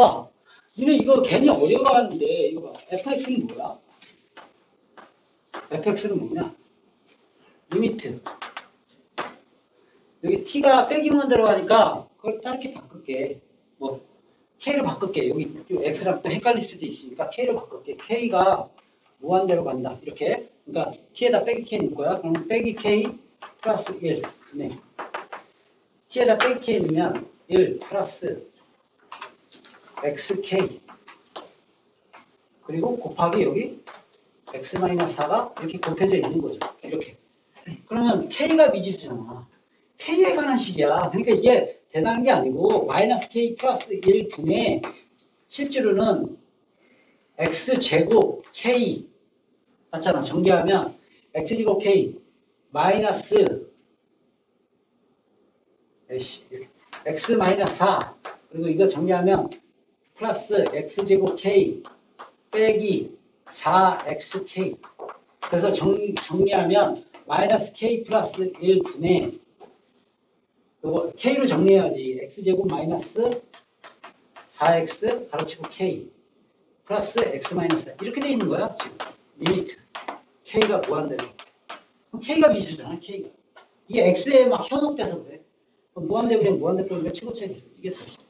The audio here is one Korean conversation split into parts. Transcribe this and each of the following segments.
봐봐. 니네 이거 괜히 어려워하는데 이거 봐. fx는 뭐야? fx는 뭐냐? 리미트. 여기 t가 빼기만 들어가니까 그걸 따르게 바꿀게. 뭐 k를 바꿀게. 여기 요 x랑 또 헷갈릴 수도 있으니까 k를 바꿀게. k가 무한대로 간다. 이렇게. 그러니까 t에다 빼기 k 넣을 거야. 그럼 빼기 k 플러스 1. 네. t에다 빼기 k 넣으면 1 플러스 xk 그리고 곱하기 여기 x-4가 이렇게 곱해져 있는 거죠. 이렇게. 그러면 k가 미지수잖아. k에 관한 식이야. 그러니까 이게 대단한 게 아니고 마이너스 k 플러스 1 분의 실제로는 x제곱 k 맞잖아. 전개하면 x제곱 k 마이너스 에이씨, x 마이너스 4 그리고 이거 정리하면 플러스 x제곱 k 빼기 4xk 그래서 정, 정리하면 마이너스 k 플러스 1분의 요거 k로 정리해야지. x제곱 마이너스 4x 가로치고 k 플러스 x 마이너스 4 이렇게 돼 있는 거야 지금. 리미트. k가 무한대로. 그럼 k가 미수잖아 k가. 이게 x에 막 현혹돼서 그래. 그럼 무한대로 무한대로 치고쳐야 이게 더 예.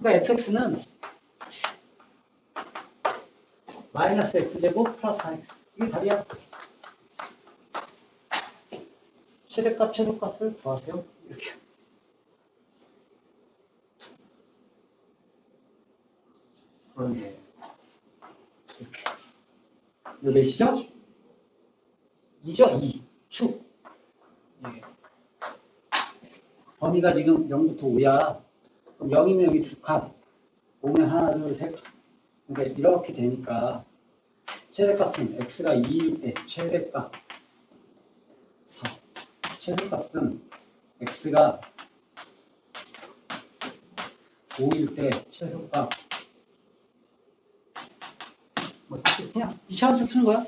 그러니까 fx는 마이너스 x제곱 플러스 4x 이게 답이야. 최대값 최소값을 구하세요. 이렇게. 그러네. 이렇게. 이거 몇이죠? 2죠? 2 축. 예. 범위가 지금 0부터 5야 그럼 0이면 여기 두 칸, 5면 하나, 둘, 셋. 그러니까 이렇게 되니까 최대값은 x가 2일 때 최대값 4. 최소값은 x가 5일 때 최소값 뭐 그냥 이차 함수 푸는 거야?